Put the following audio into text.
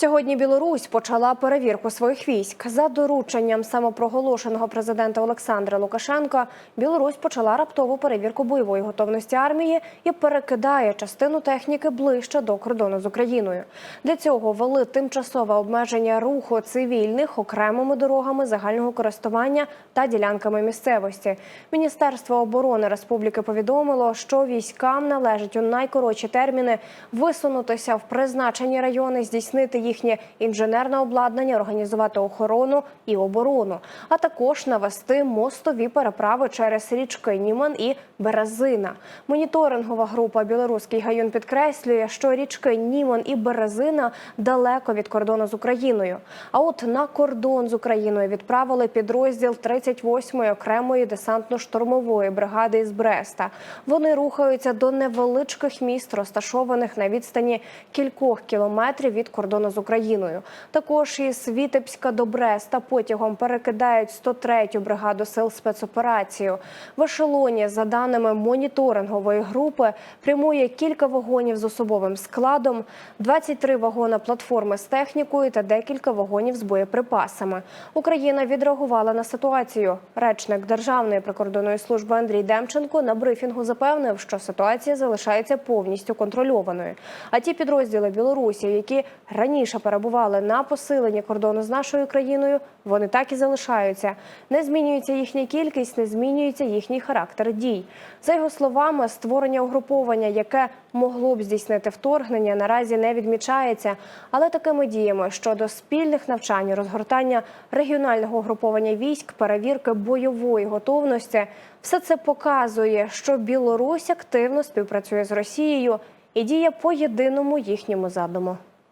Сьогодні Білорусь почала перевірку своїх військ за дорученням самопроголошеного президента Олександра Лукашенка. Білорусь почала раптову перевірку бойової готовності армії і перекидає частину техніки ближче до кордону з Україною. Для цього ввели тимчасове обмеження руху цивільних окремими дорогами загального користування та ділянками місцевості. Міністерство оборони Республіки повідомило, що військам належить у найкоротші терміни висунутися в призначені райони, здійснити їхнє інженерне обладнання, організувати охорону і оборону, а також навести мостові переправи через річки Німан і Березина. Моніторингова група Білоруський гаюн підкреслює, що річки Німан і Березина далеко від кордону з Україною. А от на кордон з Україною відправили підрозділ 38-ї окремої десантно-штурмової бригади із Бреста. Вони рухаються до невеличких міст, розташованих на відстані кількох кілометрів від кордону з. Також із Вітебська до Бреста потягом перекидають 103-ю бригаду сил спецоперацію. В ешелоні, за даними моніторингової групи, прямує кілька вагонів з особовим складом, 23 вагона платформи з технікою та декілька вагонів з боєприпасами. Україна відреагувала на ситуацію. Речник Державної прикордонної служби Андрій Демченко на брифінгу запевнив, що ситуація залишається повністю контрольованою. А ті підрозділи Білорусі, які раніше перебували на посиленні кордону з нашою країною, вони так і залишаються. Не змінюється їхня кількість, не змінюється їхній характер дій. За його словами, створення угруповання, яке могло б здійснити вторгнення, наразі не відмічається. Але такими діями щодо спільних навчань, розгортання регіонального угруповання військ, перевірки бойової готовності, все це показує, що Білорусь активно співпрацює з Росією і діє по єдиному їхньому задуму.